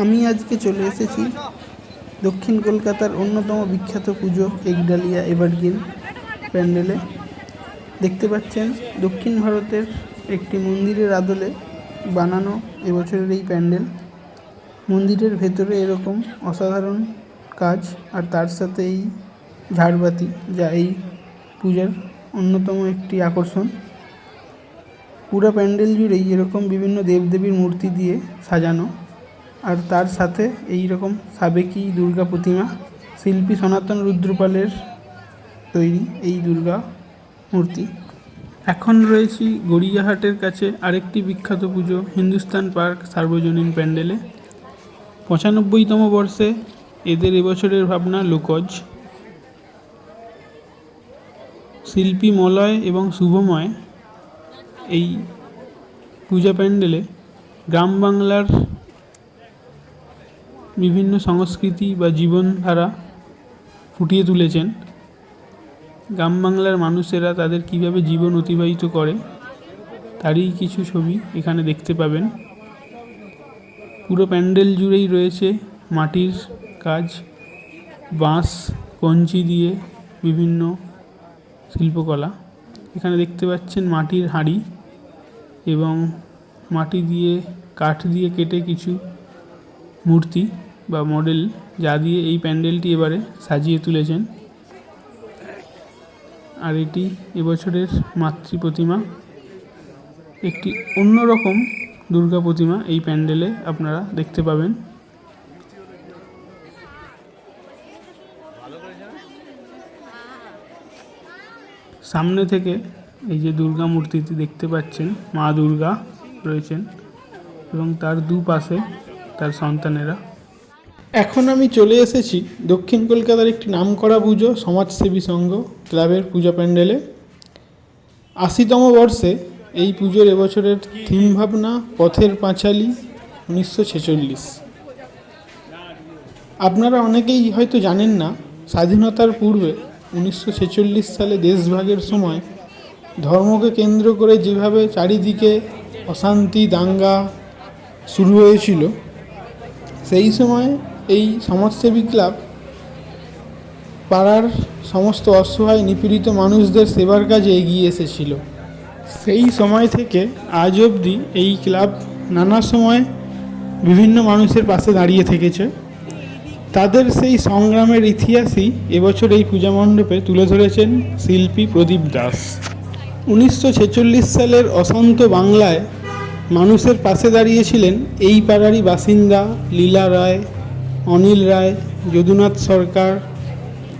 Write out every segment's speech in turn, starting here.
আমি আজকে চলে এসেছি দক্ষিণ কলকাতার অন্যতম বিখ্যাত পুজো একডালিয়া এভারগ্রিন প্যান্ডেলে। দেখতে পাচ্ছেন, দক্ষিণ ভারতের একটি মন্দিরের আদলে বানানো এবছরের এই প্যান্ডেল। মন্দিরের ভেতরে এরকম অসাধারণ কাজ, আর তার সাথে এই ঝাড়বাতি যা এই পূজার অন্যতম একটি আকর্ষণ। পুরো প্যান্ডেল জুড়েই এরকম বিভিন্ন দেবদেবীর মূর্তি দিয়ে সাজানো। আর তার সাথে এই রকম সাবেকি দুর্গা প্রতিমা শিল্পী সনাতন রুদ্রপালের তৈরি এই দুর্গা মূর্তি। এখন রয়েছি গড়িয়াহাটের কাছে আরেকটি বিখ্যাত পুজো, হিন্দুস্তান পার্ক সার্বজনীন প্যান্ডেলে। পঁচানব্বইতম বর্ষে এদের এবছরের ভাবনা লোকজ। শিল্পী মলয় এবং শুভময় এই পূজা প্যান্ডেলে গ্রাম বাংলার বিভিন্ন সংস্কৃতি বা জীবনধারা ফুটিয়ে তুলেছেন। গ্রাম বাংলার মানুষেরা তাদের কীভাবে জীবন অতিবাহিত করে, তারই কিছু ছবি এখানে দেখতে পাবেন। পুরো প্যান্ডেল জুড়েই রয়েছে মাটির কাজ, বাঁশ, কঞ্চি দিয়ে বিভিন্ন শিল্পকলা। এখানে দেখতে পাচ্ছেন মাটির হাঁড়ি এবং মাটি দিয়ে কাঠ দিয়ে কেটে কিছু মূর্তি। বা মডেল যা দিয়ে এই প্যান্ডেলটি এবারে সাজিয়ে তুলেছেন। আর এটি এবছরের মাতৃ প্রতিমা। একটি অন্যরকম দুর্গা প্রতিমা এই প্যান্ডেলে আপনারা দেখতে পাবেন। সামনে থেকে এই যে দুর্গা মূর্তিটি দেখতে পাচ্ছেন, মা দুর্গা রয়েছেন এবং তার দুপাশে তার সন্তানেরা। এখন আমি চলে এসেছি দক্ষিণ কলকাতার একটি নামকরা পুজো, সমাজসেবী সংঘ ক্লাবের পূজা প্যান্ডেলে। আশিতম বর্ষে এই পুজোর এবছরের থিম ভাবনা, পথের পাঁচালী, উনিশশো ছেচল্লিশ। আপনারা অনেকেই হয়তো জানেন না, স্বাধীনতার পূর্বে উনিশশো ছেচল্লিশ সালে দেশভাগের সময় ধর্মকে কেন্দ্র করে যেভাবে চারিদিকে অশান্তি, দাঙ্গা শুরু হয়েছিল, সেই সময় এই সমাজসেবী ক্লাব পাড়ার সমস্ত অসহায় নিপীড়িত মানুষদের সেবার কাজে এগিয়ে এসেছিল। সেই সময় থেকে আজ অবধি এই ক্লাব নানা সময় বিভিন্ন মানুষের পাশে দাঁড়িয়ে থেকেছে। তাদের সেই সংগ্রামের ইতিহাসই এবছর এই পূজা মণ্ডপে তুলে ধরেছেন শিল্পী প্রদীপ দাস। উনিশশো ছেচল্লিশ সালের অশান্ত বাংলায় মানুষের পাশে দাঁড়িয়েছিলেন এই পাড়ারই বাসিন্দা লীলা রায় অনিল রায়, যদুনাথ সরকার,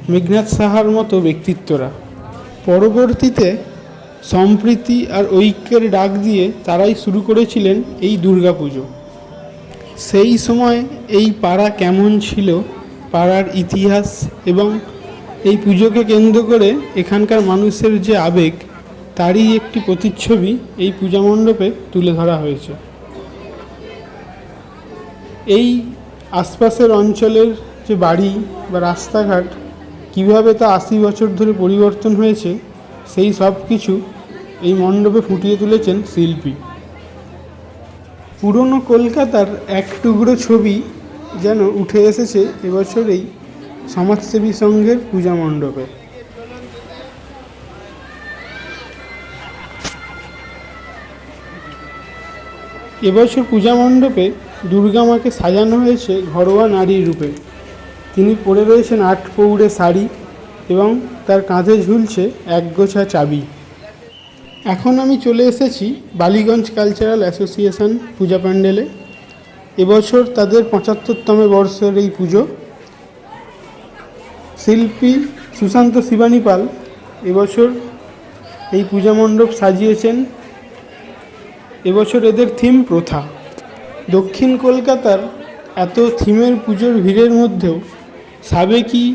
মেঘনাথ সাহার মতো ব্যক্তিত্বরা। পরবর্তীতে সম্প্রীতি আর ঐক্যের ডাক দিয়ে তারাই শুরু করেছিলেন এই দুর্গাপুজো। সেই সময় এই পাড়া কেমন ছিল, পাড়ার ইতিহাস এবং এই পুজোকে কেন্দ্র করে এখানকার মানুষের যে আবেগ, তারই একটি প্রতিচ্ছবি এই পূজা মণ্ডপে তুলে ধরা হয়েছে। এই আশপাশের অঞ্চলের যে বাড়ি বা রাস্তাঘাট কীভাবে তা আশি বছর ধরে পরিবর্তন হয়েছে, সেই সব কিছু এই মণ্ডপে ফুটিয়ে তুলেছেন শিল্পী। পুরনো কলকাতার এক টুকরো ছবি যেন উঠে এসেছে এবছর এই সমাজসেবী সংঘের পূজা মণ্ডপে। এবছর পূজা মণ্ডপে দুর্গা মাকে সাজানো হয়েছে ঘরোয়া নারীর রূপে। তিনি পরে রয়েছেন আট পৌড়ে শাড়ি এবং তার কাঁধে ঝুলছে একগোছা চাবি। এখন আমি চলে এসেছি বালিগঞ্জ কালচারাল অ্যাসোসিয়েশন পূজা প্যান্ডেলে। এবছর তাদের পঁচাত্তরতম বর্ষের এই পুজো। শিল্পী সুশান্ত শিবানী পাল এবছর এই পূজা মণ্ডপ সাজিয়েছেন। এবছর এদের থিম প্রথা। দক্ষিণ কলকাতার এত থিমের পুজোর ভিড়ের মধ্যেও সাবেকি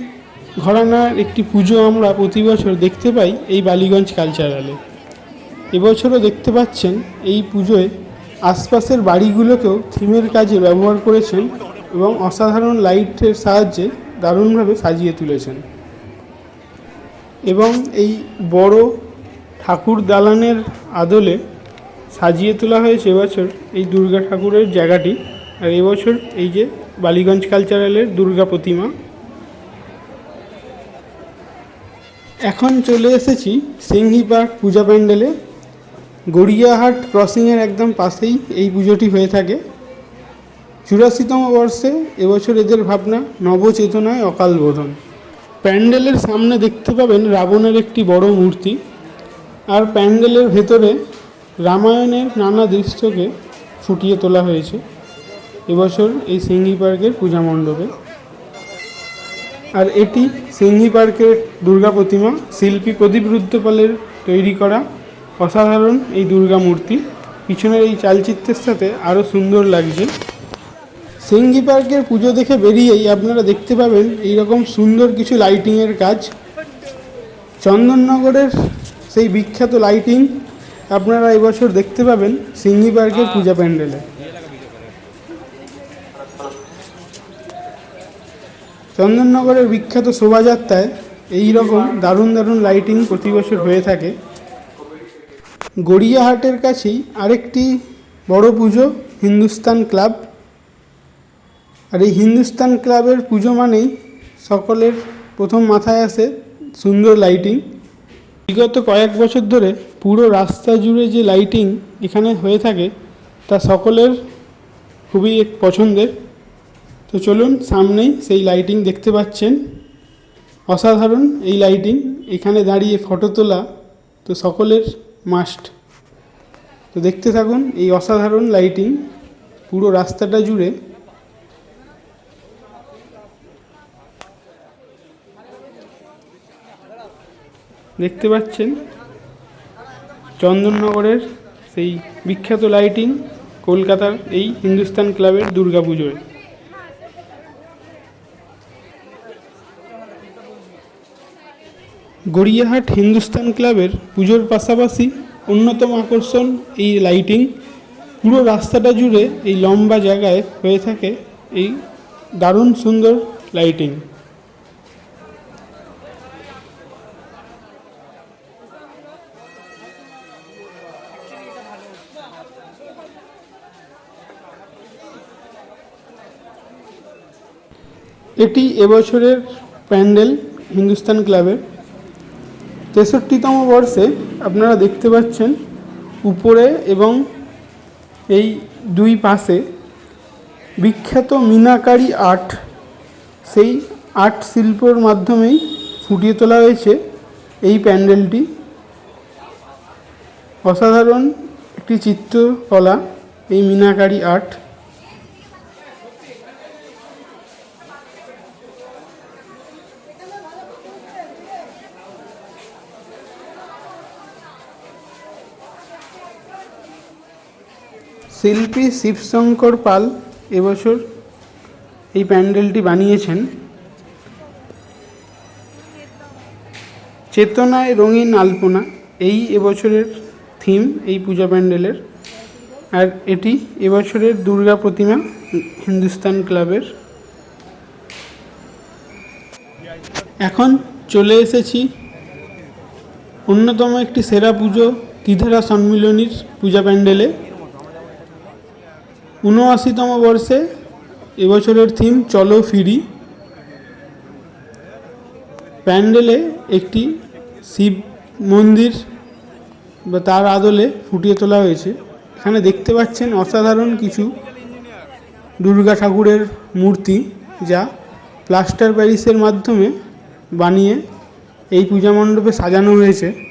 ঘরানার একটি পুজো আমরা প্রতি বছর দেখতে পাই এই বালিগঞ্জ কালচারালে এবছরও দেখতে পাচ্ছেন এই পুজোয় আশপাশের বাড়িগুলোকেও থিমের কাজে ব্যবহার করেছেন এবং অসাধারণ লাইটের সাহায্যে দারুণভাবে সাজিয়ে তুলেছেন। এবং এই বড় ঠাকুর দালানের আদলে সাজিয়ে তোলা হয়েছে এবছর এই দুর্গা ঠাকুরের জায়গাটি। আর এবছর এই যে বালিগঞ্জ কালচারালের দুর্গা প্রতিমা। এখন চলে এসেছি সিংহি পার্ক পূজা প্যান্ডেলে। গড়িয়াহাট ক্রসিংয়ের একদম পাশেই এই পুজোটি হয়ে থাকে। চুরাশিতম বর্ষে এবছর এদের ভাবনা নবচেতনায় অকাল বোধন। প্যান্ডেলের সামনে দেখতে পাবেন রাবণের একটি বড় মূর্তি। আর প্যান্ডেলের ভেতরে রামায়ণের নানা দৃশ্যকে ফুটিয়ে তোলা হয়েছে। এবছর এই সিংহি পার্কের পূজা মণ্ডপে। আর এটি সিংহি পার্কের দুর্গা প্রতিমা শিল্পী প্রদীপ রুদ্রপালের তৈরি করা অসাধারণ এই দুর্গা মূর্তি। পিছনের এই চালচিত্রের সাথে আরও সুন্দর লাগছে। সিংহি পার্কের পুজো দেখে বেরিয়েই আপনারা দেখতে পাবেন এই রকম সুন্দর কিছু লাইটিংয়ের কাজ। চন্দননগরের সেই বিখ্যাত লাইটিং আপনারা এবছর দেখতে পাবেন সিংহি পার্কের পূজা প্যান্ডেলে চন্দননগরের বিখ্যাত শোভাযাত্রায় এই রকম দারুণ দারুণ লাইটিং প্রতি বছর হয়ে থাকে। গড়িয়াহাটের কাছেই আরেকটি বড় পুজো হিন্দুস্তান ক্লাব। আর এই হিন্দুস্তান ক্লাবের পুজো মানেই সকলের প্রথম মাথায় আসে সুন্দর লাইটিং বিগত কয়েক বছর ধরে পুরো রাস্তা জুড়ে যে লাইটিং এখানে হয়ে থাকে, তা সকলের খুবই এক পছন্দের। তো চলুন সামনেই সেই লাইটিং দেখতে পাচ্ছেন। অসাধারণ এই লাইটিং এখানে দাঁড়িয়ে ফটো তোলা তো সকলের মাস্ট তো দেখতে থাকুন এই অসাধারণ লাইটিং পুরো রাস্তাটা জুড়ে দেখতে পাচ্ছেন? চন্দননগরের সেই বিখ্যাত লাইটিং কলকাতার এই হিন্দুস্তান ক্লাবের দুর্গাপুজোয়। গড়িয়াহাট হিন্দুস্তান ক্লাবের পুজোর পাশাপাশি অন্যতম আকর্ষণ এই লাইটিং। পুরো রাস্তাটা জুড়ে এই লম্বা জায়গায় হয়ে থাকে এই দারুণ সুন্দর লাইটিং। এটি এবছরের প্যান্ডেল হিন্দুস্তান ক্লাবের তেষট্টিতম বর্ষে আপনারা দেখতে পাচ্ছেন উপরে এবং এই দুই পাশে বিখ্যাত মিনাকারি আর্ট, সেই আর্ট শিল্পর মাধ্যমেই ফুটিয়ে তোলা হয়েছে এই প্যান্ডেলটি। অসাধারণ একটি চিত্রকলা এই মিনাকারি আর্ট। শিল্পী শিবশঙ্কর পাল এবছর এই প্যান্ডেলটি বানিয়েছেন। চেতনায় রঙিন আলপনা, এই এবছরের থিম এই পূজা প্যান্ডেলের। আর এটি এবছরের দুর্গা প্রতিমা হিন্দুস্তান ক্লাবের। এখন চলে এসেছি অন্যতম একটি সেরা পুজো তিধারা সম্মিলনীর পূজা প্যান্ডেলে। উনআশিতম বর্ষে এবছরের থিম চলো ফিরি। প্যান্ডেলে একটি শিব মন্দির বা তার আদলে ফুটিয়ে তোলা হয়েছে। এখানে দেখতে পাচ্ছেন অসাধারণ কিছু দুর্গা ঠাকুরের মূর্তি যা প্লাস্টার প্যারিসের মাধ্যমে বানিয়ে এই পূজা মণ্ডপে সাজানো হয়েছে।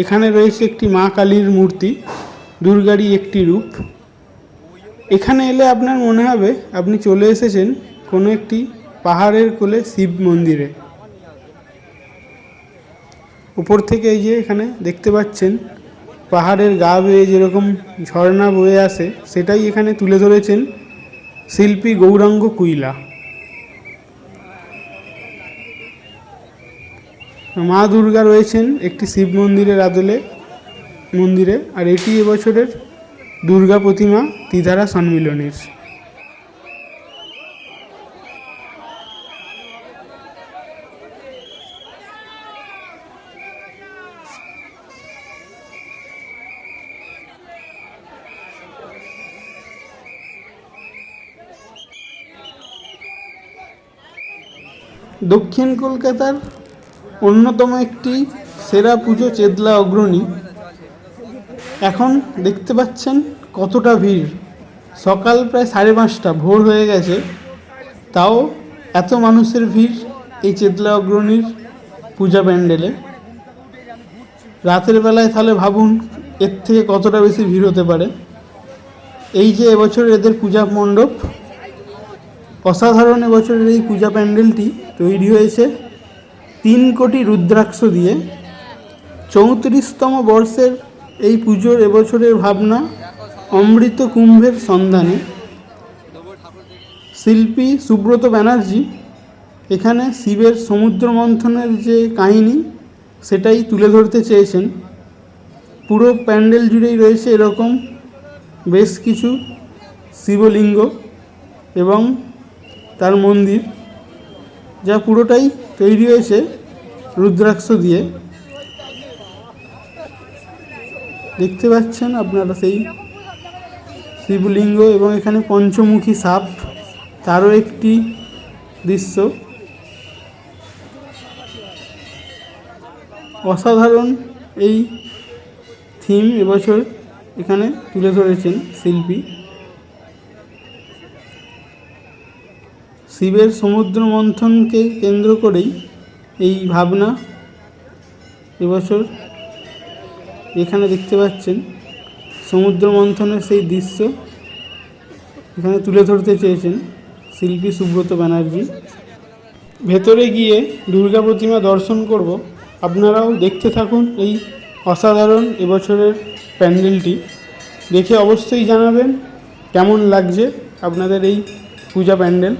এখানে রয়েছে একটি মা কালীর মূর্তি, দুর্গারই একটি রূপ। এখানে এলে আপনার মনে হবে, আপনি চলে এসেছেন কোনো একটি পাহাড়ের কোলে শিব মন্দিরে। উপর থেকে এই যে এখানে দেখতে পাচ্ছেন, পাহাড়ের গা বেয়ে যেরকম ঝর্ণা বয়ে আসে, সেটাই এখানে তুলে ধরেছেন শিল্পী গৌরাঙ্গ কুইলা। মা দুর্গা রয়েছেন একটি শিব মন্দিরের আদলে মন্দিরে, আর এটি এবছরের দুর্গা প্রতিমা তিধারা সম্মিলনের। দক্ষিণ কলকাতার অন্যতম একটি সেরা পুজো চেদলা অগ্রণী। এখন দেখতে পাচ্ছেন কতটা ভিড়। সকাল প্রায় সাড়ে পাঁচটা, ভোর হয়ে গেছে। তাও এত মানুষের ভিড় এই চেতলা অগ্রণীর পূজা প্যান্ডেলে। রাতের বেলায় তাহলে ভাবুন এর থেকে কতটা বেশি ভিড় হতে পারে। এই যে এবছর এদের পূজা মণ্ডপ, অসাধারণ এবছরের এই পূজা প্যান্ডেলটি তৈরি হয়েছে। তিন কোটি রুদ্রাক্ষ দিয়ে চৌত্রিশতম বর্ষের এই পুজোর এবছরের ভাবনা অমৃত কুম্ভের সন্ধানে। শিল্পী সুব্রত ব্যানার্জি, এখানে শিবের সমুদ্র মন্থনের যে কাহিনী, সেটাই তুলে ধরতে চেয়েছেন। পুরো প্যান্ডেল জুড়েই রয়েছে এরকম বেশ কিছু শিবলিঙ্গ এবং তার মন্দির, যা পুরোটাই তৈরি হয়েছে রুদ্রাক্ষ দিয়ে। দেখতে পাচ্ছেন আপনারা সেই শিবলিঙ্গ এবং এখানে পঞ্চমুখী সাপ, তারও একটি দৃশ্য। অসাধারণ এই থিম এবছর এখানে তুলে ধরেছেন শিল্পী। শিবের সমুদ্র মন্থনকে কেন্দ্র করেই এই ভাবনা এবছর এখানে দেখতে পাচ্ছেন। সমুদ্র মন্থনের সেই দৃশ্য এখানে তুলে ধরতে চেয়েছেন শিল্পী সুব্রত ব্যানার্জি। ভেতরে গিয়ে দুর্গা প্রতিমা দর্শন করব। আপনারাও দেখতে থাকুন এই অসাধারণ এবছরের প্যান্ডেলটি। দেখে অবশ্যই জানাবেন কেমন লাগছে আপনাদের এই পূজা প্যান্ডেল।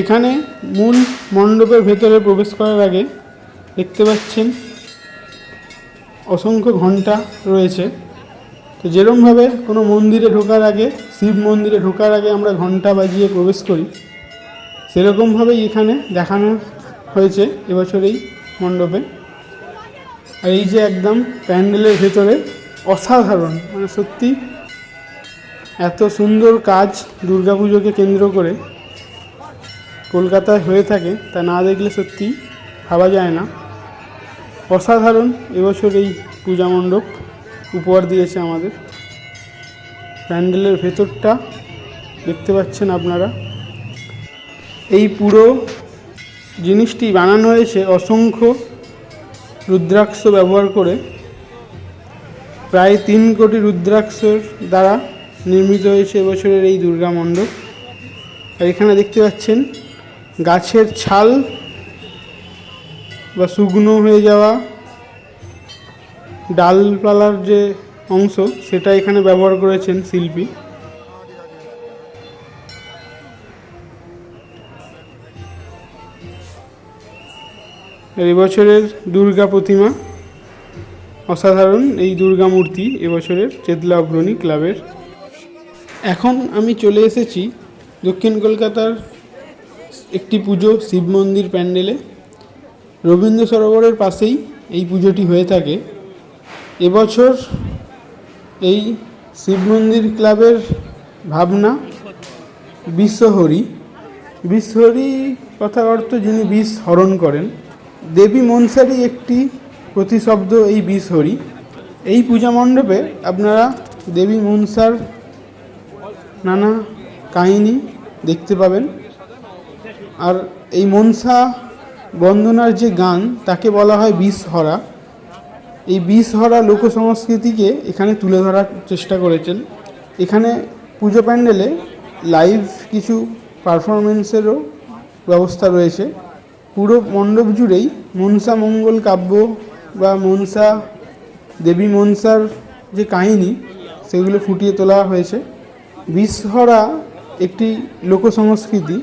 এখানে মূল মণ্ডপের ভেতরে প্রবেশ করার আগে দেখতে পাচ্ছেন অসংখ্য ঘণ্টা রয়েছে। তো যেরমভাবে কোনো মন্দিরে ঢোকার আগে, শিব মন্দিরে ঢোকার আগে আমরা ঘণ্টা বাজিয়ে প্রবেশ করি, সেরকমভাবেই এখানে দেখানো হয়েছে এবছর এই মণ্ডপে। আর এই যে একদম প্যান্ডেলের ভেতরে অসাধারণ মানে সত্যি এত সুন্দর কাজ দুর্গাপুজোকে কেন্দ্র করে কলকাতায় হয়ে থাকে তা না দেখলে সত্যি ভাবা যায় না। অসাধারণ এবছর এই পূজা মণ্ডপ উপহার দিয়েছে আমাদের। প্যান্ডেলের ভেতরটা দেখতে পাচ্ছেন আপনারা। এই পুরো জিনিসটি বানানো হয়েছে অসংখ্য রুদ্রাক্ষ ব্যবহার করে। প্রায় তিন কোটি রুদ্রাক্ষর দ্বারা নির্মিত হয়েছে এবছরের এই দুর্গা মণ্ডপ। আর এখানে দেখতে পাচ্ছেন গাছের ছাল বা শুকনো হয়ে যাওয়া ডালপালার যে অংশ, সেটা এখানে ব্যবহার করেছেন শিল্পী। এবছরের দুর্গা প্রতিমা, অসাধারণ এই দুর্গা মূর্তি এবছরের চেতলা অগ্রণী ক্লাবের। এখন আমি চলে এসেছি দক্ষিণ কলকাতার একটি পুজো শিব মন্দির প্যান্ডেলে। রবীন্দ্র সরোবরের পাশেই এই পুজোটি হয়ে থাকে। এবছর এই শিব মন্দির ক্লাবের ভাবনা বিশ্বহরি। বিশ্বহরি কথা অর্থ যিনি বিষ হরণ করেন। দেবী মনসারই একটি প্রতিশব্দ এই বিষহরি। এই পূজা মণ্ডপে আপনারা দেবী মনসার নানা কাহিনী দেখতে পাবেন। আর এই মনসা বন্দনার যে গান, তাকে বলা হয় বিষহরা। এই বিষহরা লোক সংস্কৃতিকে এখানে তুলে ধরার চেষ্টা করেছেন। এখানে পুজো প্যান্ডেলে লাইভ কিছু পারফরমেন্সেরও ব্যবস্থা রয়েছে। পুরো মণ্ডপ জুড়েই মনসা মঙ্গল কাব্য বা মনসা, দেবী মনসার যে কাহিনী, সেগুলো ফুটিয়ে তোলা হয়েছে। বিষহরা একটি লোক সংস্কৃতি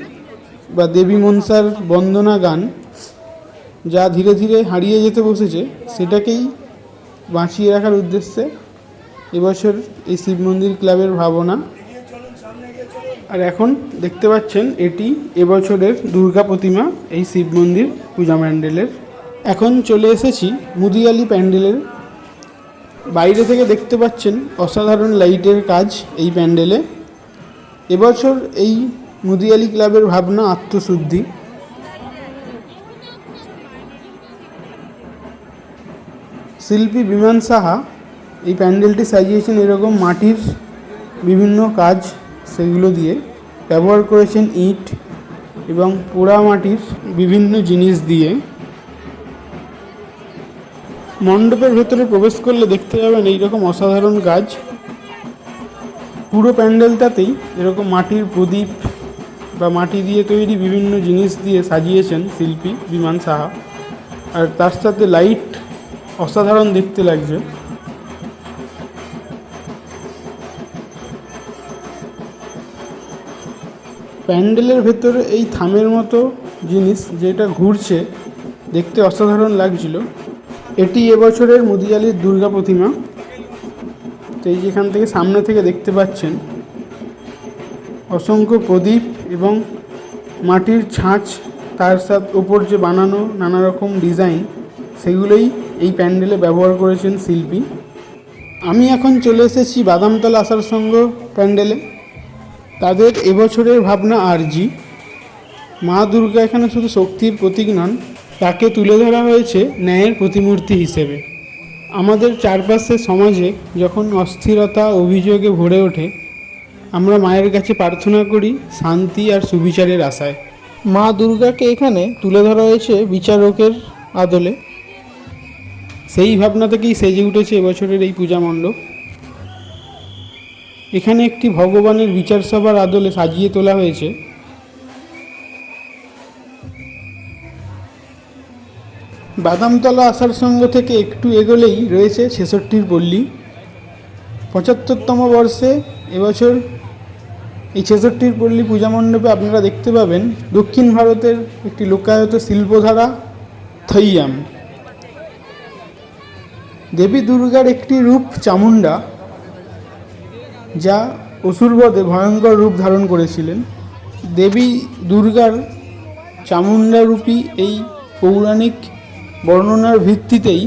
বা দেবী মনসার বন্দনা গান যা ধীরে ধীরে হারিয়ে যেতে বসেছে, সেটাকেই বাঁচিয়ে রাখার উদ্দেশ্যে এবছর এই শিব মন্দির ক্লাবের ভাবনা। আর এখন দেখতে পাচ্ছেন, এটি এবছরের দুর্গা প্রতিমা, এই শিব মন্দির পূজা প্যান্ডেলের। এখন চলে এসেছি মুদিয়ালি প্যান্ডেলের। বাইরে থেকে দেখতে পাচ্ছেন, অসাধারণ লাইটের কাজ এই প্যান্ডেলে। এবছর এই মুদিয়ালি ক্লাবের ভাবনা আত্মশুদ্ধি। শিল্পী বিমান সাহা, এই প্যান্ডেলটি সাজিয়েছেন এরকম মাটির বিভিন্ন কাজ সেগুলো দিয়ে। ব্যবহার করেছেন ইট এবং পোড়া মাটির বিভিন্ন জিনিস দিয়ে। মণ্ডপের ভেতরে প্রবেশ করলে দেখতে পাবেন এইরকম অসাধারণ কাজ। পুরো প্যান্ডেলটাতেই এরকম মাটির প্রদীপ বা মাটি দিয়ে তৈরি বিভিন্ন জিনিস দিয়ে সাজিয়েছেন শিল্পী বিমান সাহা। আর তার সাথে লাইট অসাধারণ দেখতে লাগছে। প্যান্ডেলের ভেতরে এই থামের মতো জিনিস যেটা ঘুরছে, দেখতে অসাধারণ লাগছিল। এটি এবছরের মুদিয়ালির দুর্গা প্রতিমা। তো এই যেখান থেকে সামনে থেকে দেখতে পাচ্ছেন, অসংখ্য প্রদীপ এবং মাটির ছাঁচ, তার সাথ ওপর যে বানানো নানা রকম ডিজাইন, সেগুলোই এই প্যান্ডেলে ব্যবহার করেছেন শিল্পী। আমি এখন চলে এসেছি বাদামতলা আসার সঙ্গ প্যান্ডেলে। তাদের এবছরের ভাবনা আরজি মা দুর্গা এখানে শুধু শক্তির প্রতীক নন, তাকে তুলে ধরা হয়েছে ন্যায়ের প্রতিমূর্তি হিসেবে। আমাদের চারপাশে সমাজে যখন অস্থিরতা, অভিযোগে ভরে ওঠে আমরা মায়ের কাছে প্রার্থনা করি শান্তি আর সুবিচারের আশায়। মা দুর্গাকে এখানে তুলে ধরা হয়েছে বিচারকের আদলে। সেই ভাবনা থেকেই সেজে উঠেছে এবছরের এই পূজা মণ্ডপ। এখানে একটি ভগবানের বিচার সভার আদলে সাজিয়ে তোলা হয়েছে। বাদামতলা আসার সঙ্গ থেকে একটু এগোলেই রয়েছে ছেষট্টির পল্লী। পঁচাত্তরতম বর্ষে এবছর এই ছেষট্টির পল্লী পূজা মণ্ডপে আপনারা দেখতে পাবেন দক্ষিণ ভারতের একটি লোকায়ত শিল্পধারা থৈয়াম দেবী দুর্গার একটি রূপ চামুণ্ডা, যা অসুরবধে ভয়ঙ্কর রূপ ধারণ করেছিলেন। দেবী দুর্গার চামুণ্ডারূপী এই পৌরাণিক বর্ণনার ভিত্তিতেই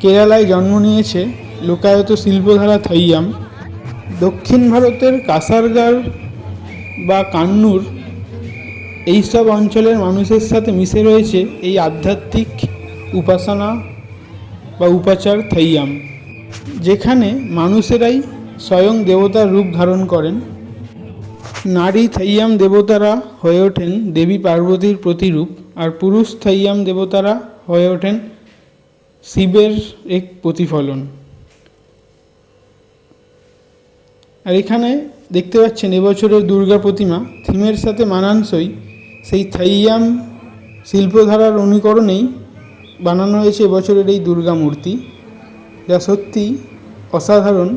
কেরালায় জন্ম নিয়েছে লোকায়ত শিল্পধারা থাইয়াম। দক্ষিণ ভারতের কাসারগার বা কান্নুর, এইসব অঞ্চলের মানুষের সাথে মিশে রয়েছে এই আধ্যাত্মিক উপাসনা বা উপাচার থাইয়াম যেখানে মানুষেরাই স্বয়ং দেবতার রূপ ধারণ করেন। নারী থাইয়াম দেবতারা হয়ে ওঠেন দেবী পার্বতীর প্রতিরূপ, আর পুরুষ থাইয়াম দেবতারা হয়ে ওঠেন শিবের এক প্রতিফলন। আর এখানে দেখতে পাচ্ছেন, এবছরের দুর্গা প্রতিমা থিমের সাথে মানানসই। সেই থাইয়াম শিল্পধারার অনুকরণেই বানানো হয়েছে এবছরের এই দুর্গা মূর্তি। যা সত্যি অসাধারণ।